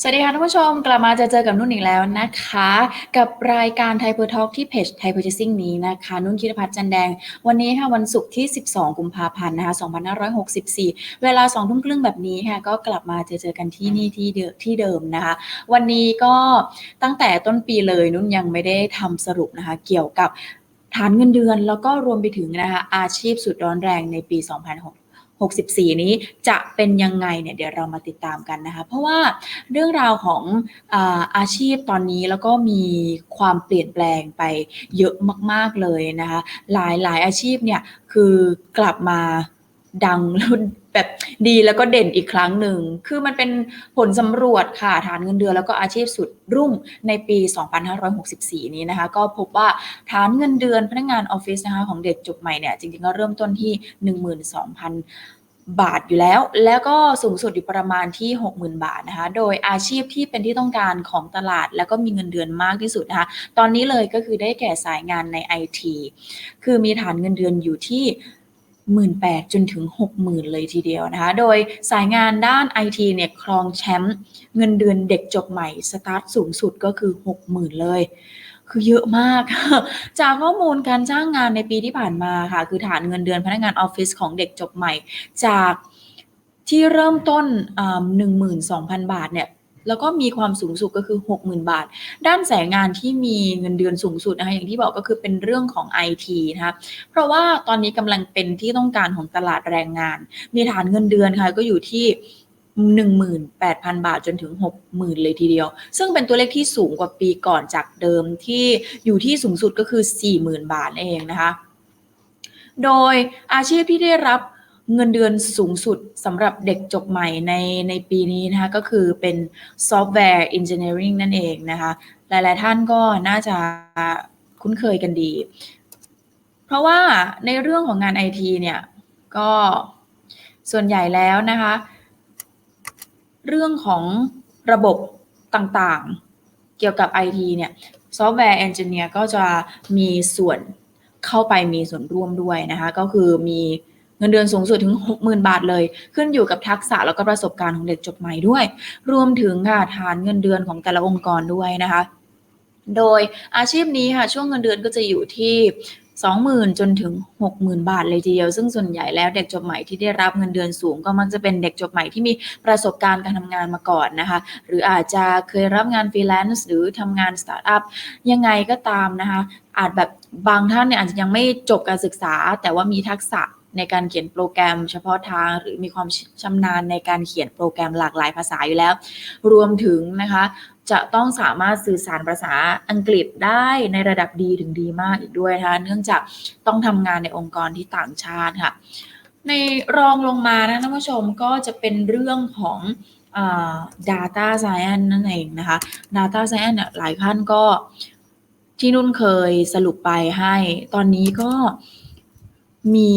สวัสดีค่ะท่านผู้ชมกลับมาจะเจอกับนุ่นอีกแล้วนะคะ กับรายการไทยเพอร์ทอกที่เพจไทยเพอร์เจซิ่งนี้นะคะ นุ่นคิดพัฒน์จันแดง วันนี้ค่ะวันศุกร์ที่ 12 กุมภาพันธ์นะคะ2564 เวลา2ทุ่มครึ่งแบบนี้ค่ะ ก็กลับมาเจอเจอกันที่นี่ที่เดิมที่เดิมนะคะ วันนี้ก็ตั้งแต่ต้นปีเลยนุ่นยังไม่ได้ทำสรุปนะคะ เกี่ยวกับฐานเงินเดือนแล้วก็รวมไปถึงนะคะอาชีพสุดร้อนแรงในปี 2006 64 นี้จะเป็นยังไงเนี่ยเดี๋ยวเรามาติดตามกันนะคะ เพราะว่าเรื่องราวของอาอาชีพตอนนี้แล้วก็มีความเปลี่ยนแปลงไปเยอะมาก ๆเลยนะคะ หลายหลายอาชีพเนี่ยคือกลับมา ดังแล้วแบบดีแล้วก็เด่นอีกครั้งหนึ่ง คือมันเป็นผลสำรวจค่ะฐานเงินเดือนแล้วก็อาชีพสุดรุ่งในปี 2564 นี้นะคะ ก็พบว่าฐานเงินเดือนพนักงานออฟฟิศนะคะของเด็กจบใหม่เนี่ยจริงๆก็เริ่มต้นที่ 12,000บาทอยู่แล้ว แล้วก็สูงสุดอยู่ประมาณที่ 60,000 บาทนะคะ โดยอาชีพที่เป็นที่ต้องการของตลาด แล้วก็มีเงินเดือนมากที่สุดนะคะ ตอนนี้เลยก็คือได้แก่สายงานใน IT คือมีฐานเงินเดือนอยู่ที่ 18,000จนถึง60,000เลยทีเดียวนะคะ โดยสายงานด้าน IT เนี่ยครองแชมป์เงินเดือนเด็กจบใหม่สตาร์ทสูงสุดก็คือ60,000เลย คือเยอะมาก จากข้อมูลการจ้างงานในปีที่ผ่านมาค่ะ คือฐานเงินเดือนพนักงานออฟฟิศของเด็กจบใหม่ จากที่เริ่มต้น 12,000 บาทเนี่ย แล้วก็มีความสูงสุดก็คือ 60,000 บาท ด้านสายงานที่มีเงินเดือนสูงสุดนะคะอย่างที่บอกก็คือเป็นเรื่องของ IT นะคะเพราะว่าตอนนี้กำลังเป็นที่ต้องการของตลาดแรงงาน มีฐานเงินเดือนค่ะก็อยู่ที่18,000 บาทจนถึง 60,000 เลยทีเดียว ซึ่งเป็นตัวเลขที่สูงกว่าปีก่อนจากเดิมที่อยู่ที่สูงสุดก็คือ 40,000 บาทเองนะคะ โดยอาชีพที่ได้รับ เงินเดือนสูงสุดสำหรับเด็กจบใหม่ในในปีนี้นะคะก็คือเป็นซอฟต์แวร์ Engineering นั่นเองนะคะ หลายๆท่านก็น่าจะคุ้นเคยกันดี เพราะว่าในเรื่องของงาน IT เนี่ย ก็ส่วนใหญ่แล้วนะคะ เรื่องของระบบต่างๆ เกี่ยวกับ IT เนี่ยซอฟต์แวร์เอนจิเนียร์ก็จะมีส่วนเข้าไปมีส่วนร่วมด้วยนะคะ ก็คือมี เงินเดือนสูงสุดถึง 60,000 บาทเลย ขึ้นอยู่กับทักษะแล้วก็ประสบการณ์ของเด็กจบใหม่ด้วย รวมถึงค่ะฐานเงินเดือนของแต่ละองค์กรด้วยนะคะ โดยอาชีพนี้ค่ะช่วงเงินเดือนก็จะอยู่ที่20,000 จนถึง 60,000 บาทเลยทีเดียว ซึ่งส่วนใหญ่แล้วเด็กจบใหม่ที่ได้รับเงินเดือนสูง ก็มักจะเป็นเด็กจบใหม่ที่มีประสบการณ์การทำงานมาก่อนนะคะ หรืออาจจะเคยรับงานฟรีแลนซ์หรือทำงานสตาร์ทอัพยังไงก็ตามนะคะ อาจแบบบางท่านเนี่ยอาจจะยังไม่จบการศึกษา แต่ว่ามีทักษะ ในการเขียนโปรแกรมเฉพาะทาง หรือมีความชำนาญในการเขียนโปรแกรมหลากหลายภาษาอยู่แล้ว รวมถึงนะคะจะต้องสามารถสื่อสารภาษาอังกฤษได้ในระดับดีถึงดีมากอีกด้วยนะคะเนื่องจากต้องทำงานในองค์กรที่ต่างชาติค่ะ ในรองลงมานะท่านผู้ชมก็จะเป็นเรื่องของอ data science นั่นเองนะคะ data science เนี่ยหลายท่านก็ที่นุ่นเคยสรุปไปให้ ตอนนี้ก็มี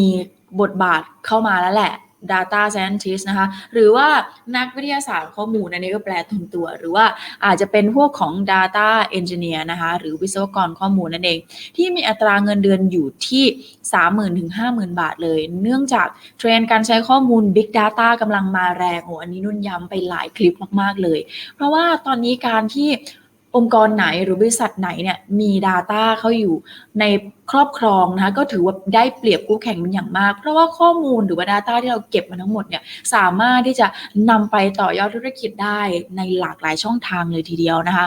บทบาทเข้ามาแล้วแหละ data scientist นะคะ หรือว่านักวิทยาศาสตร์ข้อมูลอันนี้ก็แปลตรงตัว หรือว่าอาจจะเป็นพวกของ data engineer นะคะ หรือวิศวกรข้อมูลนั่นเอง ที่มีอัตราเงินเดือนอยู่ที่ 30,000ถึง50,000 บาทเลย เนื่องจากเทรนด์การใช้ข้อมูล Big Data กำลังมาแรงโอ้อันนี้นุ่นย้ำไปหลายคลิปมาก ๆ เลย เพราะว่าตอนนี้การที่ องค์กรไหนหรือบริษัทไหนเนี่ยมี Data เข้าอยู่ในครอบครองนะคะก็ถือว่าได้เปรียบคู่แข่งเป็นอย่างมาก เพราะว่าข้อมูลหรือว่า Data ที่เราเก็บมาทั้งหมดเนี่ยสามารถที่จะนำไปต่อยอดธุรกิจได้ในหลากหลายช่องทางเลยทีเดียวนะคะ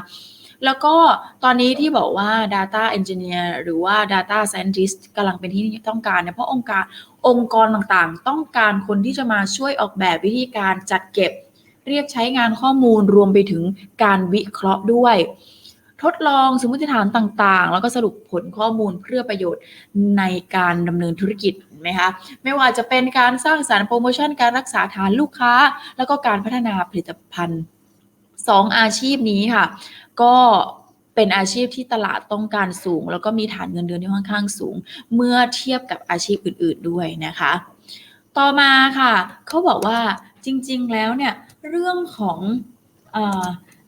แล้วก็ตอนนี้ที่บอกว่า Data Engineer หรือว่า Data Scientist กำลังเป็นที่ต้องการเนี่ยเพราะองค์การองค์กรต่างๆ ต้องการคนที่จะมาช่วยออกแบบวิธีการจัดเก็บ เรียกใช้งานข้อมูลรวมไปถึงการวิเคราะห์ด้วย ทดลองสมมติฐานต่างๆ แล้วก็สรุปผลข้อมูลเพื่อประโยชน์ในการดำเนินธุรกิจเห็นไหมคะไม่ว่าจะเป็นการสร้างสารรค์โปรโมชั่นการรักษาฐานลูกค้า แล้วก็การพัฒนาผลิตภัณฑ์สองอาชีพนี้ค่ะ ก็เป็นอาชีพที่ตลาดต้องการสูง แล้วก็มีฐานเงินเดือนที่ค่อนข้างสูง เมื่อเทียบกับอาชีพอื่น ๆด้วยนะคะ ต่อมาค่ะ เขาบอกว่าจริง ๆ แล้วเนี่ย เรื่องของ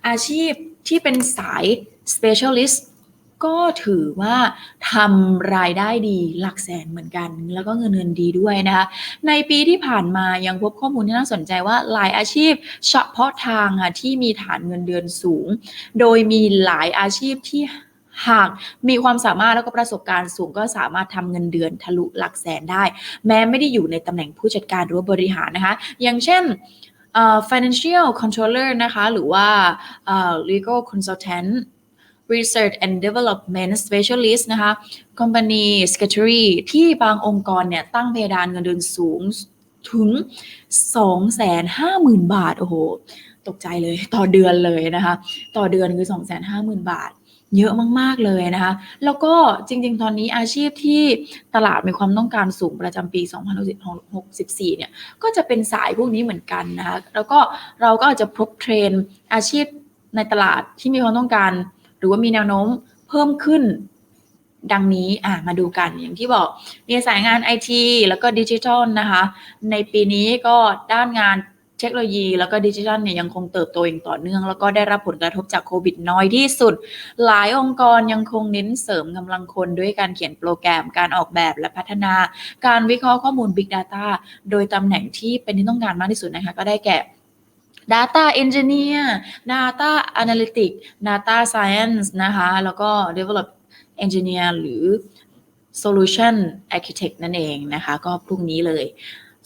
อาชีพที่เป็นสาย specialist ก็ถือว่าทำรายได้ดีหลักแสนเหมือนกัน แล้วก็เงินเดือนดีด้วยนะคะในปีที่ผ่านมายังพบข้อมูลที่น่าสนใจว่าหลายอาชีพเฉพาะทางค่ะที่มีฐานเงินเดือนสูง โดยมีหลายอาชีพที่หากมีความสามารถแล้วก็ประสบการณ์สูงก็สามารถทำเงินเดือนทะลุหลักแสนได้ แม้ไม่ได้อยู่ในตำแหน่งผู้จัดการหรือว่าบริหารนะคะ อย่างเช่น financial controller นะคะ หรือว่า uh, legal consultant research and development specialist นะคะ company secretary ที่บางองค์กรเนี่ย ตั้งเพดานเงินเดือนสูงถึง 250,000 บาท โอ้โห ตกใจเลย ต่อเดือนเลยนะคะ ต่อเดือนคือ 250,000 บาท เยอะมาก ๆ เลยนะคะ แล้วก็จริง ๆ ตอนนี้อาชีพที่ตลาดมีความต้องการสูงประจำปี 2064 เนี่ย ก็จะเป็นสายพวกนี้เหมือนกันนะคะ แล้วก็เราก็อาจจะพบเทรนด์อาชีพในตลาดที่มีความต้องการ หรือว่ามีแนวโน้มเพิ่มขึ้นดังนี้อะมาดูกันอย่างที่บอกมีสายงานไอทีแล้วก็ดิจิทัลนะคะ ในปีนี้ก็ด้านงาน เทคโนโลยีแล้วก็ดิจิทัลเนี่ยยังคงเติบโตอย่างต่อเนื่อง แล้วก็ได้รับผลกระทบจากโควิดน้อยที่สุด หลายองค์กรยังคงเน้นเสริมกำลังคนด้วยการเขียนโปรแกรม การออกแบบและพัฒนา การวิเคราะห์ข้อมูล Big Data โดยตำแหน่งที่เป็นที่ต้องการมากที่สุดนะคะ ก็ได้แก่ Data Engineer Data Analytics Data Science นะคะ แล้วก็ Develop Engineer หรือ Solution Architect นั่นเองนะคะ ก็พรุ่งนี้เลย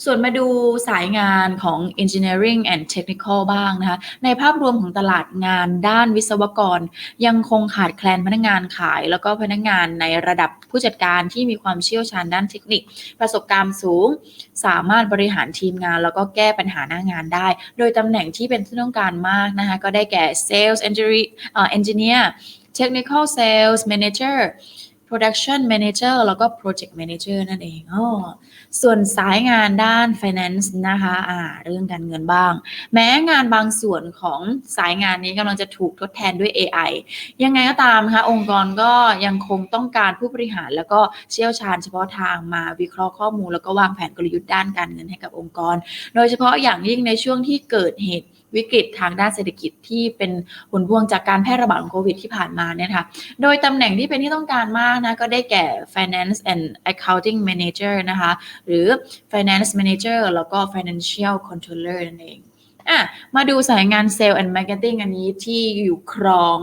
ส่วนมาดูสายงานของ Engineering and Technical บ้างนะคะ ในภาพรวมของตลาดงานด้านวิศวกร ยังคงขาดแคลนพนักงานขาย แล้วก็พนักงานในระดับผู้จัดการที่มีความเชี่ยวชาญด้านเทคนิค ประสบการณ์สูง สามารถบริหารทีมงาน แล้วก็แก้ปัญหาหน้างานได้ โดยตำแหน่งที่เป็นที่ต้องการมากนะคะ ก็ได้แก่ Sales Engineer Engineer Technical Sales Manager Production Manager แล้วก็ Project Manager นั่นเองอ้อส่วนสายงานด้าน Finance นะคะอ่าเรื่องการเงินบ้าง แม้งานบางส่วนของสายงานนี้กำลังจะถูกทดแทนด้วย AI ยังไงก็ตามนะคะองค์กรก็ยังคงต้องการผู้บริหาร แล้วก็เชี่ยวชาญเฉพาะทางมาวิเคราะห์ข้อมูล แล้วก็วางแผนกลยุทธ์ด้านการเงินให้กับองค์กร โดยเฉพาะอย่างยิ่งในช่วงที่เกิดเหตุ วิกฤตทางด้านเศรษฐกิจที่เป็นผลพวงจากการแพร่ระบาดของโควิดที่ผ่านมาเนี่ยค่ะ โดยตำแหน่งที่เป็นที่ต้องการมากนะ ก็ได้แก่ finance and accounting manager นะคะ หรือ finance manager แล้วก็ financial controller นั่นเองอะมาดูสายงาน sales and marketing อันนี้ที่อยู่ครอง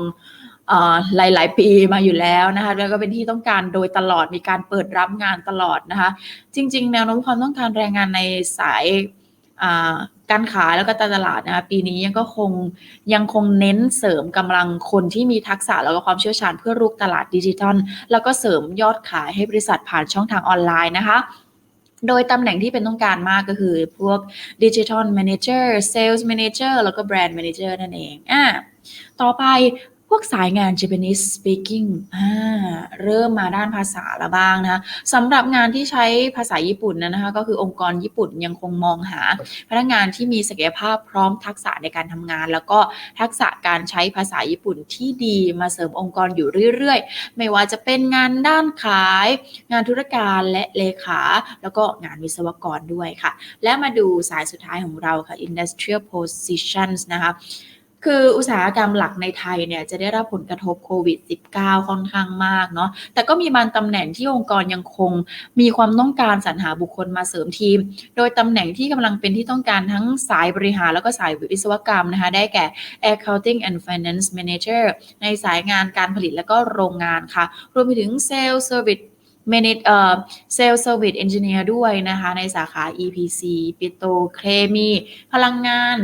หลาย ๆ ปีมาอยู่แล้วนะคะแล้วก็เป็นที่ต้องการโดยตลอดมีการเปิดรับงานตลอดนะคะ จริง ๆ แนวโน้มความต้องการแรงงานในสาย การขายแล้วก็ตลาดนะคะปีนี้ยังก็คงยังคงเน้นเสริมกำลังคนที่มีทักษะแล้วก็ความเชี่ยวชาญเพื่อรุกตลาดดิจิทัล แล้วก็เสริมยอดขายให้บริษัทผ่านช่องทางออนไลน์นะคะโดยตำแหน่งที่เป็นต้องการมากก็คือพวก Digital Manager Sales Manager แล้วก็ Brand Manager นั่นเองอะต่อไป วกสายงาน Japanese speaking อ่าเริ่มมาด้านภาษาแล้วบ้างนะคะสำหรับงานที่ใช้ภาษาญี่ปุ่นนะนะคะ ก็คือองค์กรญี่ปุ่นยังคงมองหา พนักงานที่มีศักยภาพพร้อมทักษะในการทำงาน แล้วก็ทักษะการใช้ภาษาญี่ปุ่นที่ดีมาเสริมองค์กรอยู่เรื่อยๆ ไม่ว่าจะเป็นงานด้านขาย งานธุรการและเลขา แล้วก็งานวิศวกรด้วยค่ะ และมาดูสายสุดท้ายของเราค่ะ industrial positions นะคะ คืออุตสาหกรรมหลักในไทยเนี่ยจะได้รับผลกระทบโควิด -19 ค่อนข้างมากเนาะแต่ก็มีบางตำแหน่งที่องค์กรยังคงมีความต้องการสรรหาบุคคลมาเสริมทีม โดยตำแหน่งที่กำลังเป็นที่ต้องการทั้งสายบริหารแล้วก็สายวิศวกรรมนะคะได้แก่ accounting and finance manager ในสายงานการผลิตแล้วก็โรงงานค่ะ รวมไปถึง sales service manage เอ่อ sales service engineer ด้วยนะคะ ในสาขา EPC ปิโตเคมี พลังงาน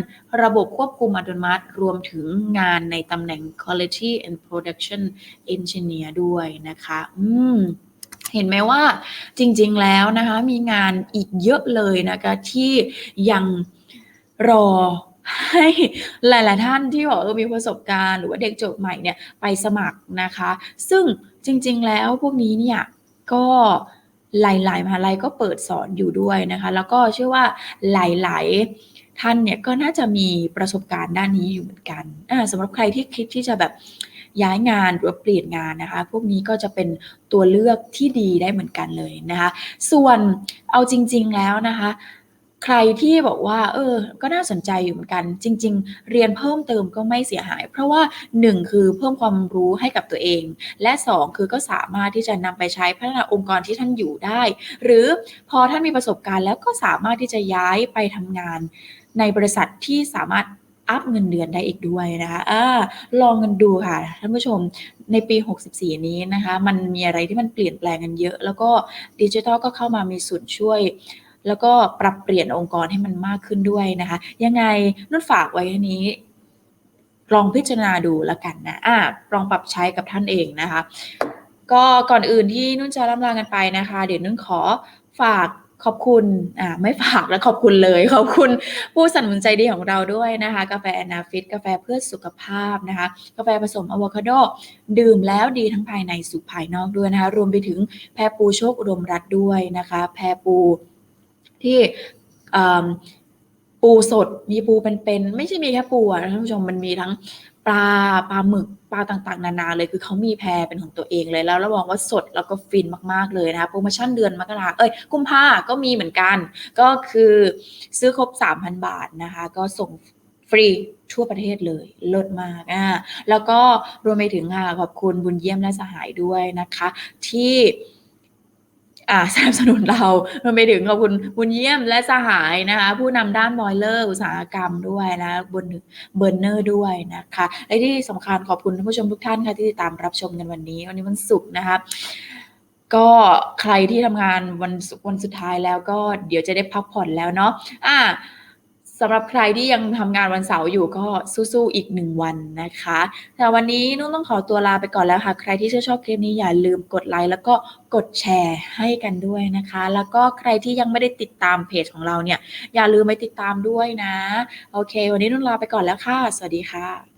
ระบบควบคุมอัตโนมัติ รวมถึงงานในตำแหน่ง quality and production engineer ด้วยนะคะ อืมเห็นไหมว่าจริงๆแล้วนะคะ มีงานอีกเยอะเลยนะคะ ที่ยังรอให้หลาย ๆ ท่านที่บอกเออมีประสบการณ์ หรือว่าเด็กจบใหม่เนี่ยไปสมัครนะคะ ซึ่งจริง ๆ แล้วพวกนี้เนี่ย ก็หลาย ๆ มหาลัยก็เปิดสอนอยู่ด้วยนะคะ แล้วก็เชื่อว่าหลาย ๆ ท่านเนี่ยก็น่าจะมีประสบการณ์ด้านนี้อยู่เหมือนกันสำหรับใครที่คิดที่จะแบบย้ายงานหรือว่าเปลี่ยนงานนะคะ พวกนี้ก็จะเป็นตัวเลือกที่ดีได้เหมือนกันเลยนะคะ ส่วนเอาจริง ๆ แล้วนะคะ ใครที่บอกว่า เออ ก็น่าสนใจอยู่เหมือนกัน จริง ๆ เรียนเพิ่มเติมก็ไม่เสียหาย เพราะว่า 1 คือเพิ่มความรู้ให้กับตัวเอง และ 2 คือก็สามารถที่จะนำไปใช้พัฒนาองค์กรที่ท่านอยู่ได้ หรือพอท่านมีประสบการณ์แล้วก็สามารถที่จะย้ายไปทำงาน ในบริษัทที่สามารถอัพเงินเดือนได้อีกด้วยนะคะอลองกันดูค่ะท่านผู้ชมในปี 64 นี้นะคะ มันมีอะไรที่มันเปลี่ยนแปลงกันเยอะ แล้วก็ดิจิทัลก็เข้ามามีส่วนช่วย แล้วก็ปรับเปลี่ยนองค์กรให้มันมากขึ้นด้วยนะคะ ยังไงนุ่นฝากไว้แค่นี้ ลองพิจารณาดูล้วกันนะอ่าลองปรับใช้กับท่านเองนะคะ ก็ก่อนอื่นที่นุ่นจะร่ำลากันไปนะคะ เดี๋ยวนุ่นขอฝากขอบคุณ อ่า ไม่ฝากแล้วขอบคุณเลย ขอบคุณผู้สนับสนุนใจดีของเราด้วยนะคะ กาแฟ Enafit กาแฟเพื่อสุขภาพนะคะ กาแฟผสมอะโวคาโด ดื่มแล้วดีทั้งภายในสู่ภายนอกด้วยนะคะ รวมไปถึงแพรปูโชคอุดมรัตน์ด้วยนะคะ แพรปู ที่ปูสดมีปูเป็นๆไม่ใช่มีแค่ปูอะท่านผู้ชมมันมีทั้งปลาปลาหมึกปลาต่างๆ นานาเลยคือเขามีแพรเป็นของตัวเองเลยแล้วรับองว่าสดแล้วก็ฟินมากๆเลยนะคะโพรโมชั่นเดือนมกราเอ๊ยกุมภาก็มีเหมือนกัน ก็คือซื้อครบ 3,000 บาทนะคะ ก็ส่งฟรีทั่วประเทศเลยเลิศมากอ่าแล้วก็รวมไปถึงค่ะขอบคุณบุญเยี่ยมและสหายด้วยนะคะ ที่ สนับสนุนเรารวมไปถึงขอบคุณบุญเยี่ยมและสหายนะคะ ผู้นำด้านบอยเลอร์ อุตสาหกรรมด้วยนะบนเบอร์เนอร์ด้วยนะคะและที่สำคัญขอบคุณท่านผู้ชมทุกท่านค่ะที่ติดตามรับชมกันวันนี้ วันนี้วันศุกร์นะคะก็ใครที่ทำงานวันศุกร์วันสุดท้ายแล้วก็เดี๋ยวจะได้พักผ่อนแล้วเนาะอา สำหรับใครที่ยังทำงานวันเสาร์อยู่ก็สู้ๆอีกหนึ่งวันนะคะ แต่วันนี้นุ่นต้องขอตัวลาไปก่อนแล้วค่ะ ใครที่ชื่นชอบคลิปนี้อย่าลืมกดไลค์แล้วก็กดแชร์ให้กันด้วยนะคะ แล้วก็ใครที่ยังไม่ได้ติดตามเพจของเราเนี่ย อย่าลืมไปติดตามด้วยนะ โอเค วันนี้นุ่นลาไปก่อนแล้วค่ะ สวัสดีค่ะ